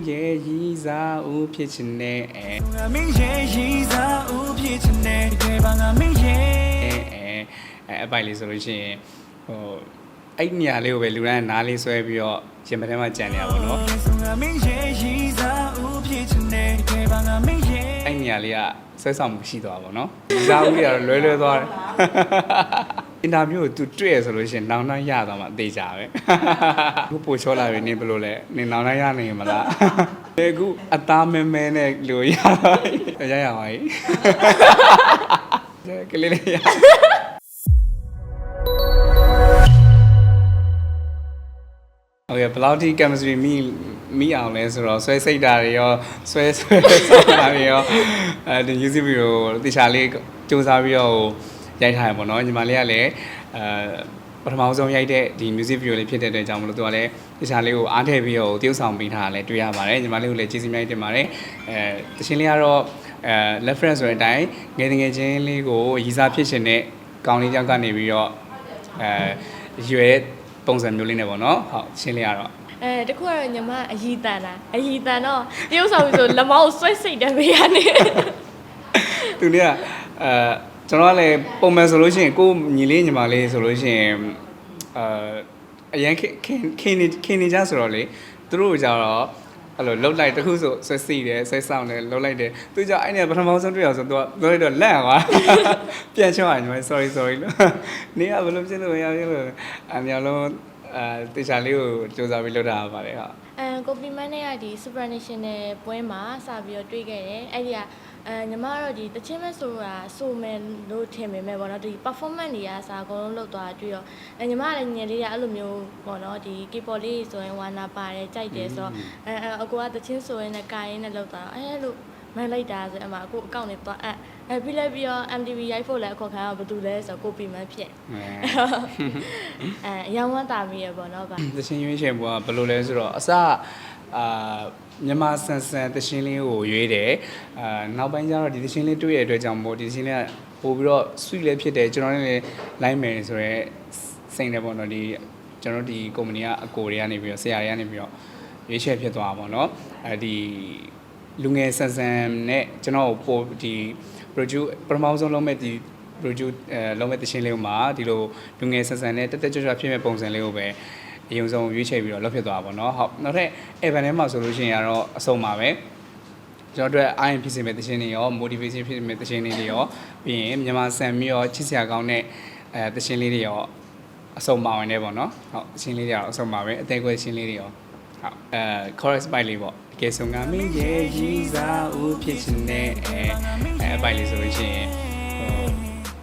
င်းရဲ့ရီစားဦးဖြစ်ချင်တဲ့အဲငါမင်းရဲ့ရည်စားဦးဖြစ်ချင်တဲ့တကယ်ပါငါမင်းရဲ့အဲအဲအပိုက်လေးဆိုလို့ရှိရင်ဟိုအဲ့နေရာလေးကိုပဲလူတိုင်းနားလေးဆွဲပြီးတော့ရင်မထဲမှာကြံနေရပါတော့ငါမင်းရဲ့ရည်စားဦးဖြစ်ချင်တဲ့တကယ်ပါငါမင်းရဲ့အဲ့နေရာလေးကဆွဲဆောင်မှုရှိသွားပါတော့ရီစားဦးလေးကတော့လွဲလွဲသွားတယ် အင်တာဗျူးကိုသူတွေ့ရဆိုလို့ရှိရင်နောင်နှမ်းရသွားမှအသေးကြပဲခုပို့ချောလာပြီနင်ဘယ်လိုလဲနင်နောင်နှမ်းရနေမလားဒီခုအသားမဲမဲနဲ့လူရပါရရပါ ပြီကလေးလေးရ โอเคဘယ်လောက်ထိ chemistry မိမိအောင်လဲဆိုတော့ဆွဲစိတ်တာတွေရောဆွဲဆွဲဆောက်တာတွေရောအဲဒီ music video ကိုတေချာလေးစူးစမ်းပြီးတော့ ရိုက်ထားရပေါ့နော်ညီမလေးကလည်းအဲပထမဆုံးရိုက်တဲ့ဒီ music video လေးဖြစ်တဲ့အတွက်ကြောင့်မလို့သူကလည်းတေချာလေးကိုအားထည့်ပြီးတော့တရုပ်ဆောင်ပေးထားတာလည်းတွေ့ရပါတယ်ညီမလေးကိုလည်းကျေးဇူးများတင်ပါတယ်အဲတခြင်းလေးကတော့အဲ reference ဆိုတဲ့အတိုင်းငယ်ငယ်ချင်းလေးကိုရည်စားဖြစ်ရှင်တဲ့ကောင်းလေးကြောင့်ကနေပြီးတော့အဲရွယ်ပုံစံမျိုးလေးနဲ့ပေါ့နော်ဟုတ်ရှင်းလေးရတော့ အဲတခုကတော့ညီမအยีတန်တာအยีတန်တော့တရုပ်ဆောင်ပြီဆိုလက်မောင်းကိုဆွဲစိတ်တယ်ဘေးကနေ သူเนี่ยအဲ ကျွန်တော်ကလည်းပုံမှန်ဆိုလို့ရှိရင်ကိုညီလေးညီမလေးဆိုလို့ရှိရင်အဲအရင်ခင်ခင်ခင်နေခင်နေကြဆိုတော့လေသူတို့ကြတော့အဲ့လိုလှုပ်လိုက်တခုဆိုဆွဲစီတယ်ဆွဲဆောင်တယ်လှုပ်လိုက်တယ်သူကြအဲ့နေပထမဆုံးတွေ့ရအောင်ဆိုသူကလှုပ်လိုက်တော့လန့်သွားပြန်ချောရညီမ sorry sorry လို့နေကဘယ်လိုဖြစ်လို့ရရလို့အများလုံးအဲတေချာလေးကိုစူးစမ်းပြီးလှုပ်တာပါတယ်ဟာအဲကိုပီမန်နဲ့ကဒီ supranational ပွဲမှာစပြီးတော့တွေ့ခဲ့တယ်အဲ့ဒီက အဲညီမကတော့ဒီတချင်းမဲ့ဆိုတာဆိုမယ်လို့ထင်ပေမဲ့ပေါ့နော်ဒီ performance တွေကစာအကုန်လုံးလုပ်သွားတွေ့ရောအဲညီမကလည်းငယ်လေးကအဲ့လိုမျိုးပေါ့နော်ဒီ keyboard လေးဆိုရင်ဝါနာပါတယ်ကြိုက်တယ်ဆိုတော့အဲအဲအကူကတချင်းဆိုရင်လည်းကာရင်းနဲ့လုပ်သွားတော့အဲလိုမန်လိုက်တာဆိုအမအကူအကောင့်နဲ့သွားအဲအဲပြီးလိုက်ပြီးတော့ MTV ရိုက်ဖို့လည်းအခေါ်ခံတော့ဘာတူလဲဆိုတော့ကိုပီမန်ဖြစ်အဲအဲအရောင်းဝမ်းတာမိရပေါ့နော်ဗျသရှင်ရွေးချယ်ပွဲကဘယ်လိုလဲဆိုတော့အစ အာမြန်မာဆန်ဆန်သရှင်လေးကိုရွေးတယ်အာနောက်ပိုင်းကျတော့ဒီသရှင်လေးတွေ့ရတဲ့အတွက်ကြောင့်မို့ဒီသရှင်လေးကပို့ပြီးတော့ sweet လည်းဖြစ်တယ်ကျွန်တော်လည်းလိုက်မယ်ဆိုတော့စိတ်နဲ့ပေါ့နော်ဒီကျွန်တော်တို့ဒီကုမ္ပဏီကအကိုတွေကနေပြီးတော့ဆရာတွေကနေပြီးတော့ရွေးချယ်ဖြစ်သွားတာပေါ့နော်အဲဒီလူငယ်ဆန်ဆန်နဲ့ကျွန်တော်ပို့ဒီ produce ပထမဆုံးလုံးမဲ့ဒီ produce အဲလုံးမဲ့သရှင်လေးမှာဒီလိုလူငယ်ဆန်ဆန်နဲ့တက်တက်ကြွကြွဖြစ်မဲ့ပုံစံလေးကိုပဲ အရင်ဆုံးရွေးချယ်ပြီးတော့လှုပ်ဖြစ်သွားတာပေါ့နော်ဟုတ်နောက်ထပ် event ထဲမှာဆိုလို့ရှိရင်ကတော့အဆုံးပါပဲကျွန်တော်တို့ IM ဖြစ်စေမဲ့တခြင်းတွေရော motivation ဖြစ်စေမဲ့တခြင်းတွေရောပြီးရင်မြန်မာဆန်ပြီးရောချစ်စရာကောင်းတဲ့အဲတခြင်းလေးတွေရောအဆုံးပါဝင်နေပေါ့နော်ဟုတ်တခြင်းလေးတွေရောအဆုံးပါပဲအသေးခွဲတခြင်းလေးတွေရောဟုတ်အဲ chorus ပိုက်လေးပေါ့ကဲဆိုငါမင်းရဲ့ရည်စားဦးဖြစ်ခြင်းနဲ့အဲအဲပိုက်လေးဆိုလို့ရှိရင်ဟို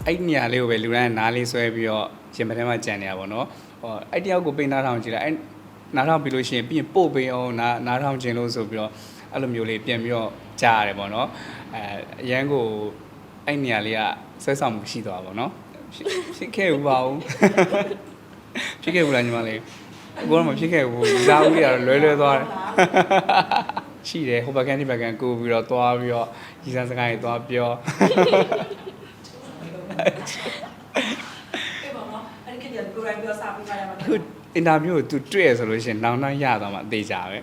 အဲ့ညလေးကိုပဲလူတိုင်းနားလေးဆွဲပြီးတော့ရှင်မထဲမှာကြံနေတာပေါ့နော် ဟောအဲ့တယောက်ကိုပိန်နားထောင်ကြည့်လိုက်အဲ့နားထောင်ပြီးလို့ရှိရင်ပြီးရင်ပို့ပေးအောင်နားနားထောင်ခြင်းလို့ဆိုပြီးတော့အဲ့လိုမျိုးလေးပြန်ပြီးတော့ကြားရတယ်ပေါ့နော်အဲအရန်ကိုအဲ့နေရာလေးကဆွဲဆောင်မှုရှိသွားပါတော့ဖြစ်ဖြစ်ခဲ့ဘူးပါဘူးဖြစ်ခဲ့ဘူးလားညီမလေးကိုတော့မဖြစ်ခဲ့ဘူးဇာဦးလေးကတော့လွဲလွဲသွားတယ်ရှိတယ်ဟိုဘက်ကန်ဒီဘက်ကန်ကိုပြီးတော့သွားပြီးတော့ရီစံစကားတွေသွားပြော အေးပါနော်အဲ့ဒီကကိုယ်တိုင်ပြောစာပေးထားရမှာ ခု အင်တာဗျူးကိုသူတွေ့ရဆိုလို့ရှိရင်နောင်နှမ်းရသွားမှအသေးကြပဲအေး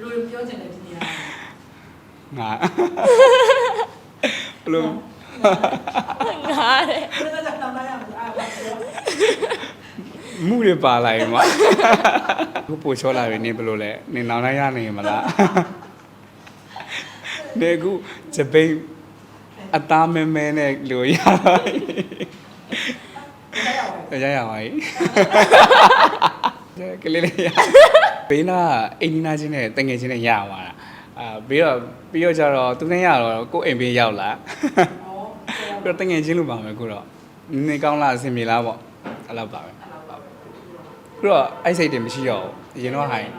လူပြောချင်တယ်ဒီနေရာငါဘလို့ငါတဲ့ဘယ်လိုလဲတော့မရဘူးအားပါပြောမှုတွေပါလာရင်မခုပို့ချောလာပြီနင်ဘယ်လိုလဲနင်နောင်နှမ်းရနေမလားနေခုစပိန်အသားမဲမဲနဲ့လူရပါပြီတက် ရအောင်ရရပါပြီကလေးလေးရဘေးနာအိမ်နီးနာချင်းနဲ့တငယ်ချင်းနဲ့ရသွားတာအာပြီးတော့ပြီးတော့ကျတော့သူနဲ့ရတော့ကိုယ့်အိမ်ဘေးရောက်လာဩပြီးတော့တငယ်ချင်းလို့ပါမယ်ခုတော့နေကောင်းလားအဆင်ပြေလားပေါ့အဲ့လောက်ပါပဲအဲ့လောက်ပါပဲခုတော့အဲ့စိတ်တွေမရှိတော့ဘူးအရင်တော့ဟိုင်း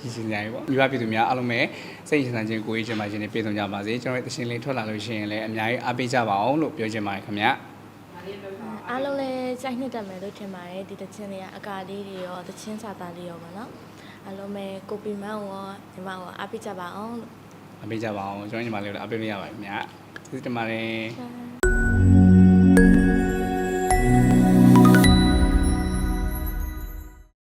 ရည်စင်ကြရေပေါ့မိဘပြည်သူများအားလုံးပဲစိတ်ရည်စင်ခြင်းကိုယ်ရေးချင်ပါခြင်းနဲ့ပြည့်စုံကြပါစေကျွန်တော်ရဲ့တရှင်လေးထွက်လာလို့ရှိရင်လည်းအများကြီးအားပေးကြပါအောင်လို့ပြောချင်ပါတယ်ခင်ဗျာဒါလေးပြောတာ အားလုံးလည်းစိုက်နှစ်တက်မယ်လို့ထင်ပါတယ်ဒီတချင်းတွေကအကာလေးတွေရောတချင်းစာသားလေးရောပေါ့နော်အားလုံးပဲကိုပီမန်ရောညီမရောအားပေးကြပါအောင်လို့အားပေးကြပါအောင်ကျွန်တော်ညီမလေးတို့အားပေးလို့ရပါတယ်ခင်ဗျာကျေးဇူးတင်ပါတယ် Bye.